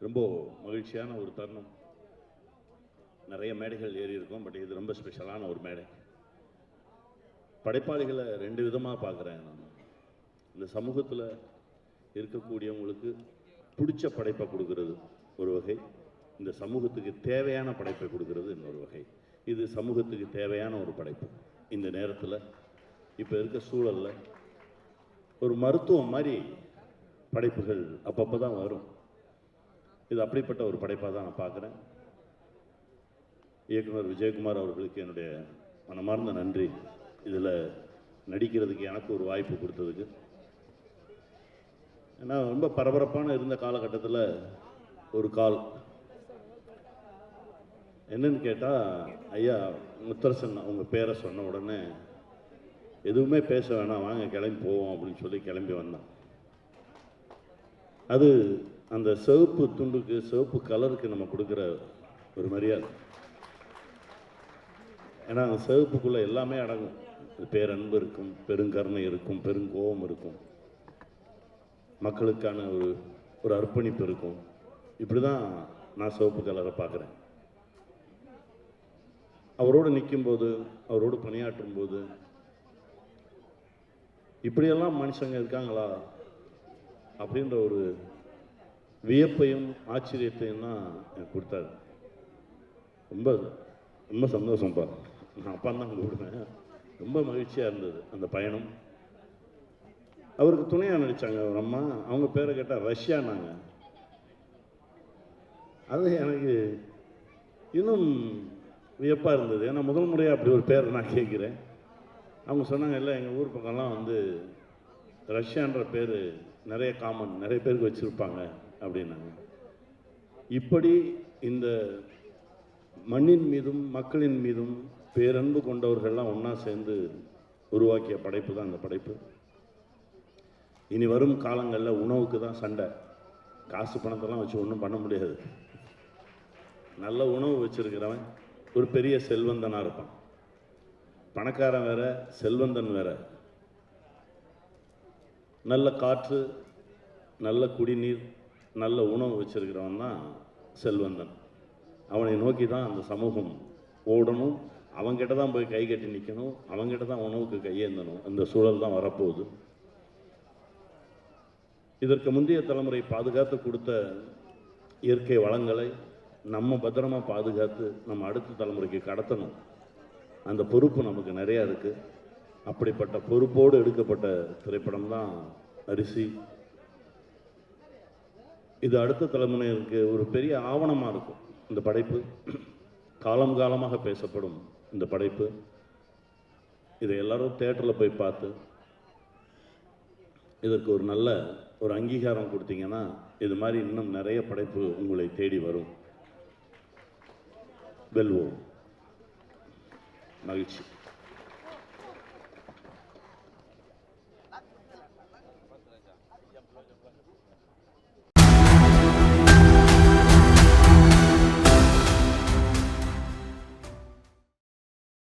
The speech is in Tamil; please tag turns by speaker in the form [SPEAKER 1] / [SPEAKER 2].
[SPEAKER 1] ரொம்ப மகிழ்ச்சியான ஒரு தருணம். நிறைய மேடைகள் ஏறி இருக்கும் பட் இது ரொம்ப ஸ்பெஷலான ஒரு மேடை. படைப்பாளிகளை ரெண்டு விதமாக பார்க்குறேன் நான். இந்த சமூகத்தில் இருக்கக்கூடியவங்களுக்கு பிடிச்ச படைப்பை கொடுக்கறது ஒரு வகை இந்த சமூகத்துக்கு தேவையான படைப்பை கொடுக்கறது இன்னொரு வகை. இது சமூகத்துக்கு தேவையான ஒரு படைப்பு. இந்த நேரத்தில் இப்போ இருக்க சூழலில் ஒரு மருத்துவம் மாதிரி படைப்புகள் அப்பப்போ தான் வரும். இது அப்படிப்பட்ட ஒரு படைப்பாக தான் நான் பார்க்குறேன். இயக்குனர் விஜயகுமார் அவர்களுக்கு என்னுடைய மனமார்ந்த நன்றி. இதில் நடிக்கிறதுக்கு எனக்கு ஒரு வாய்ப்பு கொடுத்ததுக்கு. ஏன்னா ரொம்ப பரபரப்பான இருந்த காலகட்டத்தில் ஒரு கால். என்னன்னு கேட்டால் ஐயா முத்தரசன் அவங்க பேரை சொன்ன உடனே எதுவுமே பேச வேணாம் வாங்க கிளம்பி போவோம் அப்படின்னு சொல்லி கிளம்பி வந்தான். அது அந்த சிவப்பு துண்டுக்கு சிவப்பு கலருக்கு நம்ம கொடுக்குற ஒரு மரியாதை. ஏன்னா அந்த சிவப்புக்குள்ளே எல்லாமே அடங்கும். பேரன்பு இருக்கும் பெருங்கருணை இருக்கும் பெருங்கோபம் இருக்கும். மக்களுக்கான ஒரு ஒரு அர்ப்பணிப்பு இருக்கும். இப்படி தான் நான் சிவப்பு கலரை பார்க்குறேன். அவரோடு நிற்கும்போது அவரோடு பணியாற்றும் போது இப்படியெல்லாம் மனுஷங்க இருக்காங்களா? அப்படின்ற ஒரு வியப்பையும் ஆச்சரியத்தையும் தான் எனக்கு கொடுத்தாரு. ரொம்ப ரொம்ப சந்தோஷம்ப்பா நான் அப்பா தான் கூப்பிடுவேன் ரொம்ப மகிழ்ச்சியாக இருந்தது அந்த பயணம். அவருக்கு துணையாக நடித்தாங்க அவர் அம்மா. அவங்க பேரை கேட்டால் ரஷ்யானாங்க. அது எனக்கு இன்னும் வியப்பாக இருந்தது. ஏன்னா முதல் முறையாக அப்படி ஒரு பேரை நான் கேட்குறேன். அவங்க சொன்னாங்க இல்லை எங்கள் ஊர் பக்கம்லாம் வந்து ரஷ்யான்ற பேர் நிறைய காமன் நிறைய பேருக்கு வச்சுருப்பாங்க அப்படின்னாங்க. இப்படி இந்த மண்ணின் மீதும் மக்களின் மீதும் பேரன்பு கொண்டவர்கள்லாம் ஒன்றா சேர்ந்து உருவாக்கிய படைப்பு தான் இந்த படைப்பு. இனி வரும் காலங்களில் உணவுக்கு தான் சண்டை. காசு பணத்தெல்லாம் வச்சு ஒன்றும் பண்ண முடியாது. நல்ல உணவு வச்சுருக்கிறவன் ஒரு பெரிய செல்வந்தனாக இருப்பான். பணக்காரன் வேற செல்வந்தன் வேற. நல்ல காற்று நல்ல குடிநீர் நல்ல உணவு வச்சிருக்கிறவன் தான் செல்வந்தன். அவனை நோக்கி தான் அந்த சமூகம் ஓடணும். அவங்ககிட்ட தான் போய் கை கட்டி நிற்கணும் அவங்ககிட்ட தான் உணவுக்கு கையேந்தணும். அந்த சூழல் தான் வரப்போகுது. இதற்கு முந்தைய தலைமுறை பாதுகாத்து கொடுத்த இயற்கை வளங்களை நம்ம பத்திரமா பாதுகாத்து நம்ம அடுத்த தலைமுறைக்கு கடத்தணும். அந்த பொறுப்பு நமக்கு நிறையா இருக்குது அப்படிப்பட்ட பொறுப்போடு எடுக்கப்பட்ட திரைப்படம் தான் அரிசி. இது அடுத்த தலைமுறையிற்கு ஒரு பெரிய ஆவணமாக இருக்கும் இந்த படைப்பு. காலம் காலமாக பேசப்படும் இந்த படைப்பு. இதை எல்லாரும் தேட்டரில் போய் பார்த்து இதற்கு ஒரு நல்ல ஒரு அங்கீகாரம் கொடுத்தீங்கன்னா இது மாதிரி இன்னும் நிறைய படைப்பு உங்களை தேடி வரும். வெல்வோம். மகிழ்ச்சி.